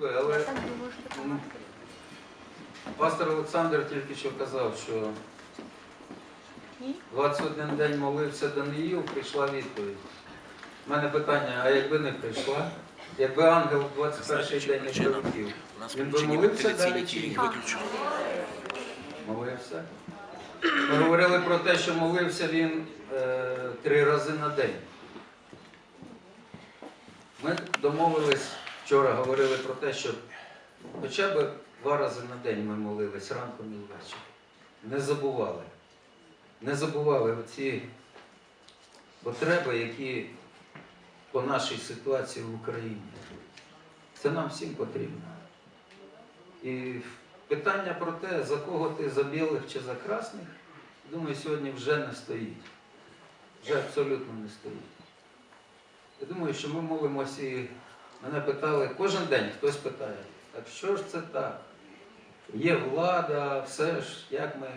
молитви, але пастор Олександр тільки що казав, що 21 день молився Даниїл, прийшла відповідь. У мене питання, а якби не прийшла? Якби ангел 21 день не прилетів, він би молився далі чи ні? Молився. Ми говорили про те, що молився він е, три рази на день. Ми домовились, вчора говорили про те, що хоча б два рази на день ми молились ранком і ввечері. Не забували. Не забували оці потреби, які по нашій ситуації в Україні. Це нам всім потрібно. І питання про те, за кого ти за білих чи за красних, думаю, сьогодні вже не стоїть. Вже абсолютно не стоїть. Я думаю, що ми молимося і мене питали, кожен день хтось питає, так що ж це так? Є влада, все ж, як ми,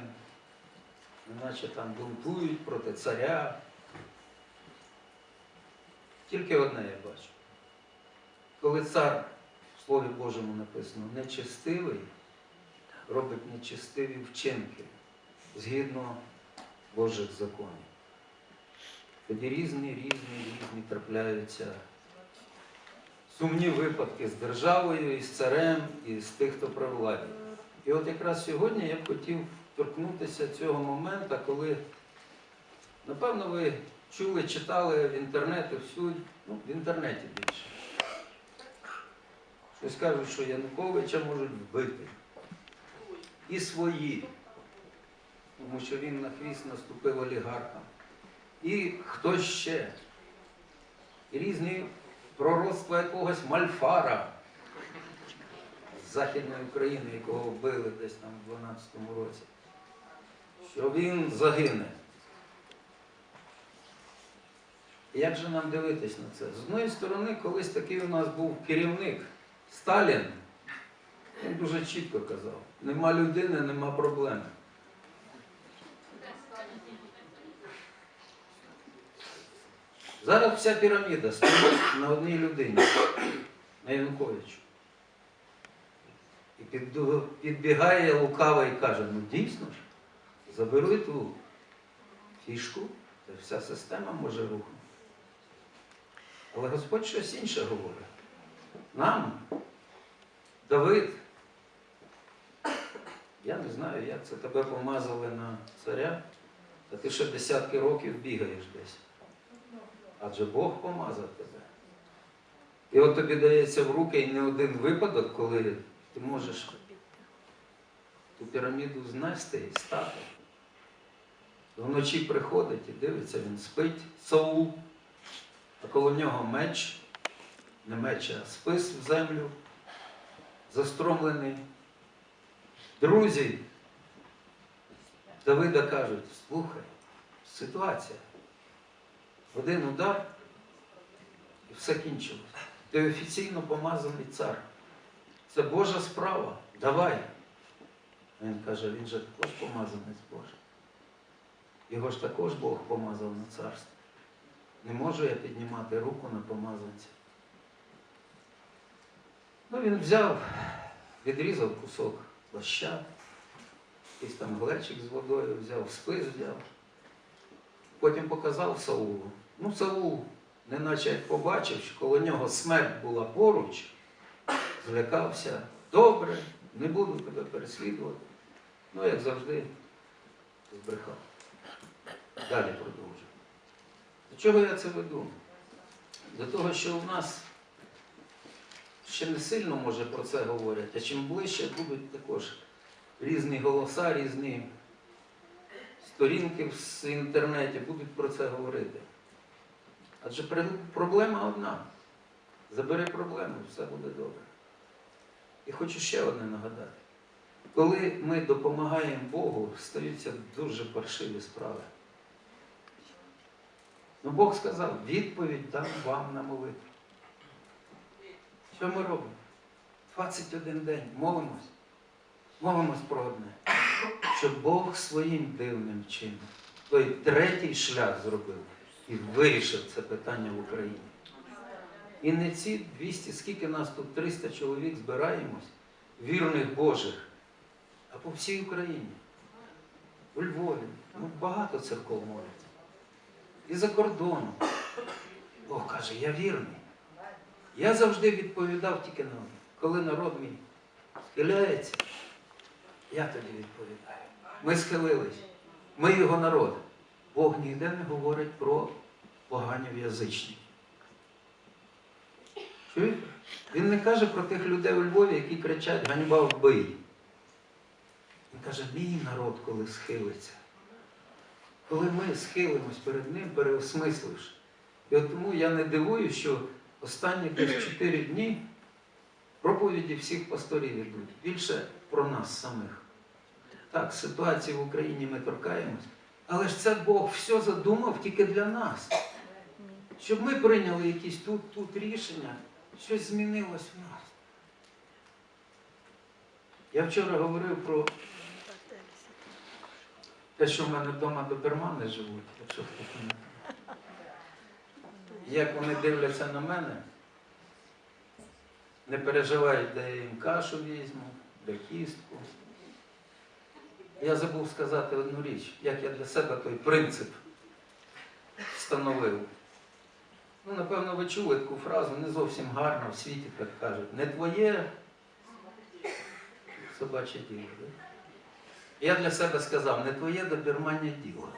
наче там бунтують проти царя. Тільки одне я бачу. Коли цар, в Слові Божому написано, нечестивий, робить нечестиві вчинки згідно Божих законів. Тоді різні, різні, різні трапляються сумні випадки з державою, і з царем, і з тих, хто при владі. І от якраз сьогодні я б хотів торкнутися цього моменту, коли, напевно, ви чули, читали в інтернеті всюди, ну, в інтернеті більше. Щось кажуть, що Януковича можуть вбити. І свої, тому що він на хвіст наступив олігархам. І хто ще? І різні пророцтва якогось Мальфара з Західної України, якого вбили десь там в 12-му році, що він загине. Як же нам дивитись на це? З однієї сторони, колись такий у нас був керівник Сталін, він дуже чітко казав, нема людини, нема проблеми. Зараз вся піраміда стоїть на одній людині, на Януковичу. І підбігає лукава і каже, ну дійсно ж, забери ту фішку, та вся система може рухнути. Але Господь щось інше говорить. Нам, Давид, я не знаю, як це тебе помазали на царя, та ти ще десятки років бігаєш десь. Адже Бог помазав тебе. І от тобі дається в руки і не один випадок, коли ти можеш ту піраміду знести і стати. Вночі приходить і дивиться, він спить, Саул, а коло нього меч, не меч, а спис в землю, застромлений. Друзі Давида кажуть, слухай, ситуація. Один удар і все кінчилось. Ти офіційно помазаний цар. Це Божа справа. Давай. Він каже, він же також помазаний з Божим. Його ж також Бог помазав на царство. Не можу я піднімати руку на помазанця. Ну, він взяв, відрізав кусок плаща, якийсь там глечик з водою взяв, спис взяв. Потім показав Саулу. Ну, Саул, неначе як побачив, що коло нього смерть була поруч, злякався. Добре, не буду тебе переслідувати. Ну, як завжди, збрехав. Далі продовжую. До чого я це веду? До того, що у нас ще не сильно, може, про це говорять, а чим ближче будуть також різні голоса, різні сторінки в інтернеті будуть про це говорити. Адже проблема одна. Забери проблему, все буде добре. І хочу ще одне нагадати. Коли ми допомагаємо Богу, стаються дуже паршиві справи. Ну Бог сказав, відповідь дам вам на молитву. Що ми робимо? 21 день молимось. Молимось про одне. Щоб Бог своїм дивним чином той третій шлях зробив і вирішив це питання в Україні. І не ці 200, скільки нас тут 300 чоловік збираємось, вірних Божих, а по всій Україні. У Львові. Ну, багато церков моляться. І за кордоном. Бог каже, я вірний. Я завжди відповідав тільки на. Коли народ мій схиляється, я тоді відповідаю. Ми схилились. Ми його народ. Бог ніде не говорить про поганів язичників. Він не каже про тих людей у Львові, які кричать ганьба вбий. Він каже, мій народ, коли схилиться. Коли ми схилимось перед ним, переосмисливши. І от тому я не дивуюсь, що останні десь 4 дні проповіді всіх пасторів йдуть. Більше про нас самих. Так, ситуації в Україні ми торкаємось. Але ж це Бог все задумав тільки для нас. Щоб ми прийняли якісь тут, тут рішення, щось змінилось в нас. Я вчора говорив про те, що в мене вдома добермани живуть, якщо не. Як вони дивляться на мене, не переживають, де я їм кашу візьму, кістку. Я забув сказати одну річ, як я для себе той принцип встановив. Ну, напевно, ви чули таку фразу, не зовсім гарно в світі так кажуть. Не твоє собаче діло. Я для себе сказав, не твоє добірмання діло.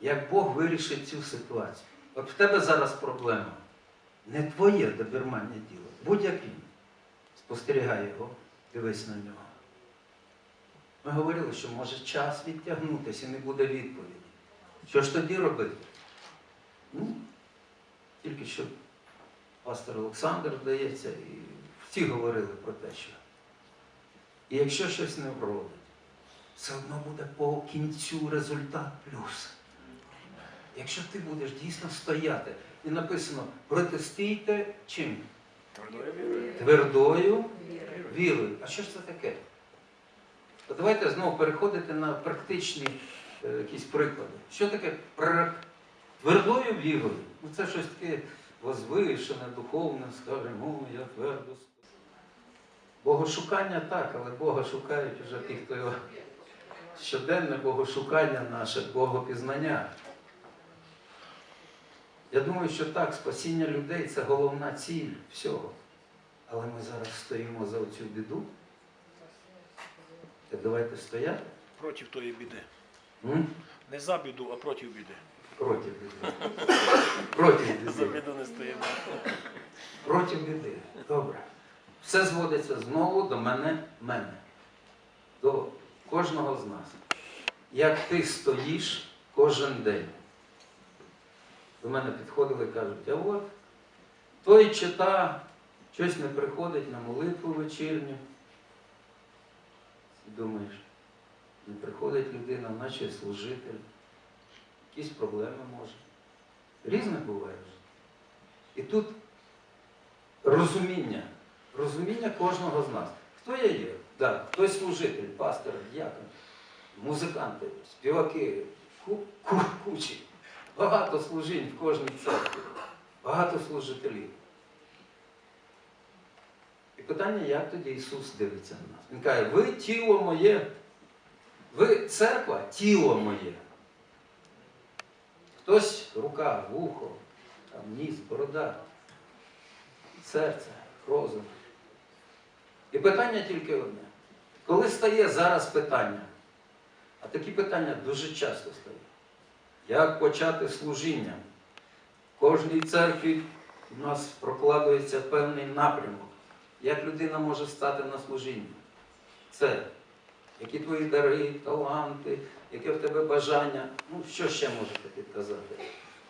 Як Бог вирішить цю ситуацію. От в тебе зараз проблема. Не твоє добірмання діло. Будь-як він. Спостерігай його, дивись на нього. Ми говорили, що може час відтягнутися і не буде відповіді. Що ж тоді робити? Ну, тільки що пастор Олександр, здається, і всі говорили про те, що. І якщо щось не вродить, все одно буде по кінцю результат плюс. Якщо ти будеш дійсно стояти, і написано, протестійте чим? Твердою вірою. А що ж це таке? То давайте знову переходити на практичні е, якісь приклади. Що таке твердою вірою? Ну це щось таке возвишене, духовне, скажемо, «О, я твердо. Богошукання так, але Бога шукають вже ті, хто його щоденне богошукання наше, богопізнання. Я думаю, що так, спасіння людей це головна ціль всього. Але ми зараз стоїмо за оцю біду. Так давайте стояти. Проти тої біди. М? Не за біду, а проти біди. Проти біди. Проти За біди. біду не стоїмо. Проти біди. Добре. Все зводиться знову до мене, мене. До кожного з нас. Як ти стоїш кожен день. До мене підходили і кажуть, а от той чита, щось не приходить на молитву вечірню. І думаєш, не приходить людина, наче служитель, якісь проблеми може. Різне буває. в житті. І тут розуміння, розуміння кожного з нас. Хто я є? Так, хтось служитель, пастор, дякон, музиканти, співаки, ку- ку- кучі. Багато служінь в кожній церкві, багато служителів. І питання, як тоді Ісус дивиться на нас? Він каже, ви тіло моє, ви церква, тіло моє. Хтось рука, вухо, там, ніс, борода, серце, розум. І питання тільки одне. Коли стає зараз питання, а такі питання дуже часто стають. Як почати служіння? В кожній церкві у нас прокладується певний напрямок. Як людина може стати на служіння? Це які твої дари, таланти, яке в тебе бажання. Ну, що ще можете підказати?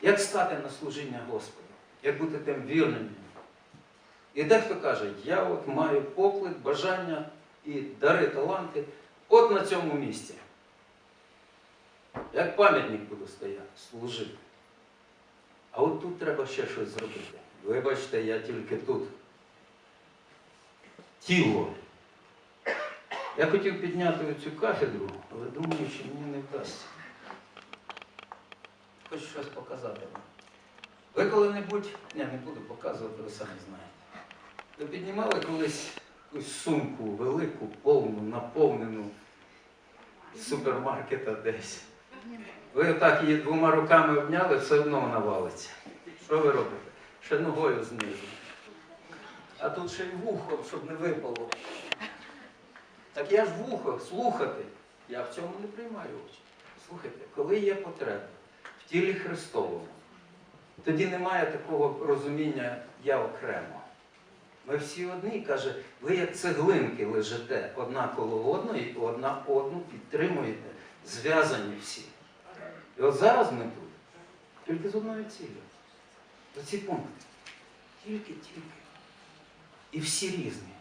Як стати на служіння Господу? Як бути тим вірним? І дехто каже, я от маю поклик, бажання і дари, таланти от на цьому місці. Як пам'ятник буду стояти, служити. А от тут треба ще щось зробити. Вибачте, я тільки тут. Тіло. Я хотів підняти цю кафедру, але думаю, що мені не вдасться. Хочу щось показати вам. Ви коли-небудь, ні, не буду показувати, ви самі знаєте. Ви піднімали колись якусь сумку велику, повну, наповнену з супермаркета десь. Ви отак її двома руками обняли, все одно вона валиться. Що ви робите? Ще ногою знизу. А тут ще й вухо, щоб не випало. Так я ж вухо слухати. Я в цьому не приймаю участь. Слухайте, коли є потреба в тілі Христовому, тоді немає такого розуміння я окремо. Ми всі одні, каже, ви як цеглинки лежите одна коло одної, одна одну підтримуєте, зв'язані всі. І от зараз ми тут, тільки з одною цілею. Оці пункти. Тільки-тільки. І всі різні.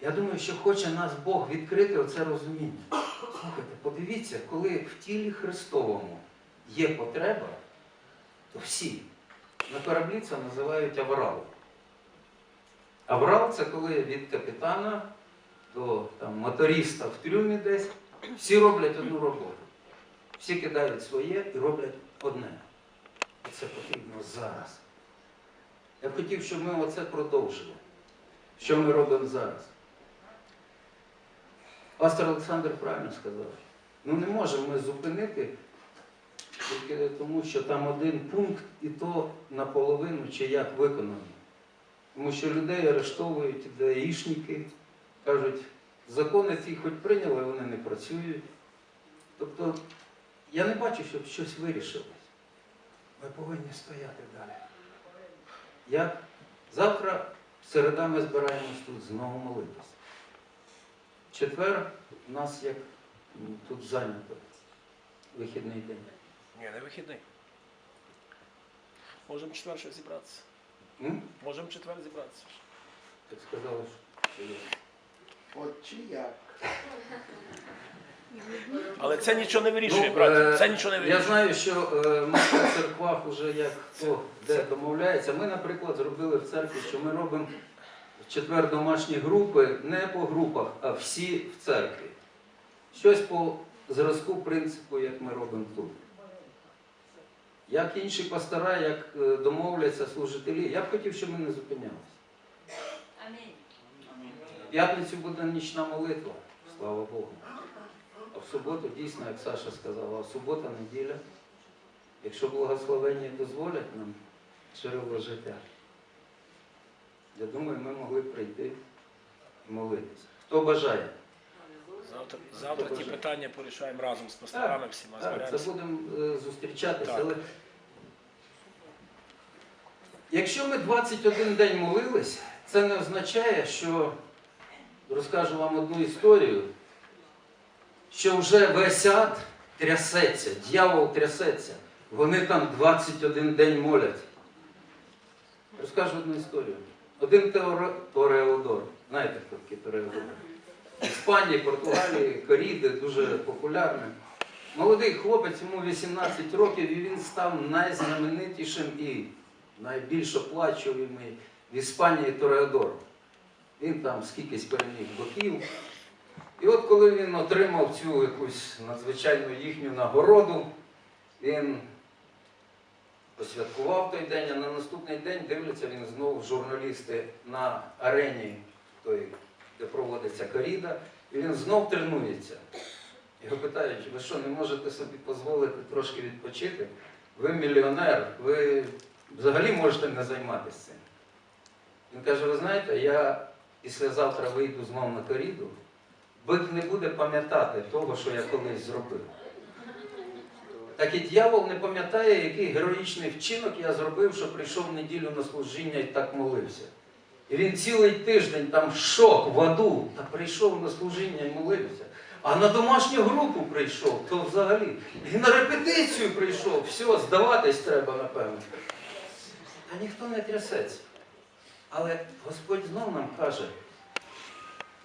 Я думаю, що хоче нас Бог відкрити оце розуміння. Слухайте, подивіться, коли в тілі Христовому є потреба, то всі. На кораблі це називають аврал. Аврал це коли від капітана до там, моториста в трюмі десь всі роблять одну роботу. Всі кидають своє і роблять одне. І це потрібно зараз. Я б хотів, щоб ми оце продовжили. Що ми робимо зараз? Пастор Олександр правильно сказав. Ну не можемо ми зупинити тільки тому, що там один пункт і то наполовину чи як виконано. Тому що людей арештовують даїшники, кажуть, закони ці хоч прийняли, вони не працюють. Тобто я не бачу, щоб щось вирішилось. Ми повинні стояти далі. Як завтра, середа, ми збираємось тут знову молитися. Четвер у нас як тут зайнято вихідний день. Ні, не вихідний. Можемо четвер ще зібратися. Можемо четвер зібратися. Так сказали, що є. От чи як? Але це нічого не вирішує, Ну, браті. е, Це нічого не Я знаю, що е, ми в церквах вже як хто де домовляється. Ми, наприклад, зробили в церкві, що ми робимо четвер домашні групи не по групах, а всі в церкві. Щось по зразку принципу, як ми робимо тут. Як інші пастора, як е, домовляться служителі, я б хотів, щоб ми не зупинялися. Амінь. П'ятницю буде нічна молитва, слава Богу. В суботу, дійсно, як Саша сказала, субота, неділя, якщо благословення дозволять нам джерело життя, я думаю, ми могли б прийти і молитися. Хто бажає? Завтра, завтра ті питання порішаємо разом з пасторами всіма Так, це будемо е, зустрічатися. Так. Але якщо ми 21 день молились, це не означає, що розкажу вам одну історію, що вже весь ад трясеться, дьявол трясеться. Вони там 21 день молять. Розкажу одну історію. Один Тореодор, знаєте, хто такий Тореодор? Іспанії, Португалії, Коріди, дуже популярним. Молодий хлопець, йому 18 років, і він став найзнаменитішим і найбільш оплачуваний в Іспанії Тореодор. Він там скількись переміг боків. І от коли він отримав цю якусь надзвичайну їхню нагороду, він посвяткував той день, а на наступний день дивляться він знову журналісти на арені, той, де проводиться коріда, і він знов тренується. Його питають, ви що, не можете собі дозволити трошки відпочити? Ви мільйонер, ви взагалі можете не займатися цим. Він каже, ви знаєте, я післязавтра вийду знову на коріду, бик не буде пам'ятати того, що я колись зробив. Так і дьявол не пам'ятає, який героїчний вчинок я зробив, що прийшов в неділю на служіння і так молився. І він цілий тиждень там шок в аду, та прийшов на служіння і молився. А на домашню групу прийшов, то взагалі. І на репетицію прийшов, все, здаватись треба, напевно. Та ніхто не трясеться. Але Господь знов нам каже,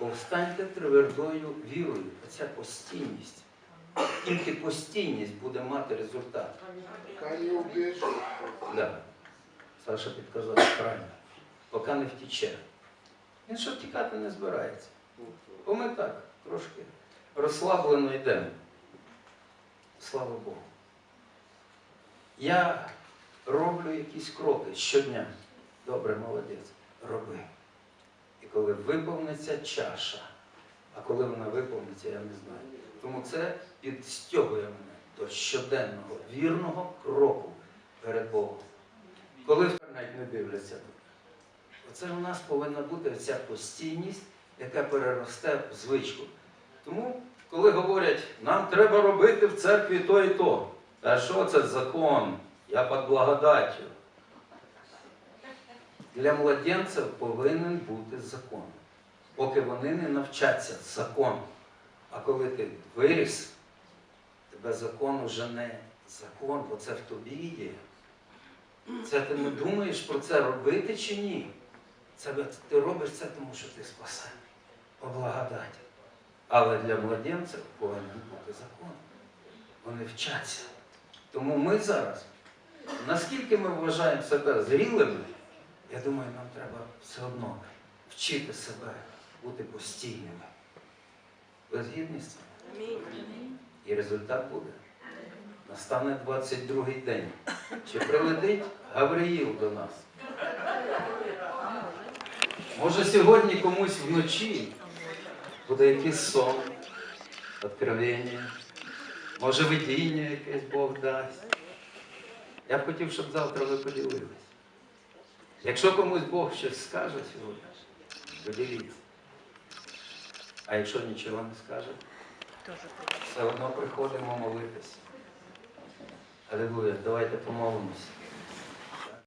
повстаньте твердою вірою, оця постійність. Тільки постійність буде мати результат. Да. Саша підказав правильно. Поки не втіче. Він що втікати не збирається. Бо ми так трошки розслаблено йдемо. Слава Богу. Я роблю якісь кроки щодня. Добре, молодець, роби. Коли виповниться чаша, а коли вона виповниться, я не знаю. Тому це підстягує мене до щоденного вірного кроку перед Богом. Коли в інтернет не дивляться. Оце у нас повинна бути ця постійність, яка переросте в звичку. Тому, коли говорять, нам треба робити в церкві то і то. А що це закон? Я під благодаттю. Для младенців повинен бути закон. Поки вони не навчаться закон. А коли ти виріс, тебе закон уже не закон, бо це в тобі є. Це ти не думаєш про це робити чи ні? Це ти робиш це, тому що ти спасений. По благодаті. Але для младенців повинен бути закон. Вони вчаться. Тому ми зараз, наскільки ми вважаємо себе зрілими, я думаю, нам треба все одно вчити себе бути постійними. Ви згідні з цим? І результат буде. Настане 22-й день. Чи прилетить Гавриїл до нас? Може сьогодні комусь вночі буде якийсь сон, откровення, може видіння якесь Бог дасть. Я б хотів, щоб завтра ви поділились. Якщо комусь Бог щось скаже сьогодні, поділіться. А якщо нічого не скаже, все одно приходимо молитись. Аллилуйя, давайте помолимося.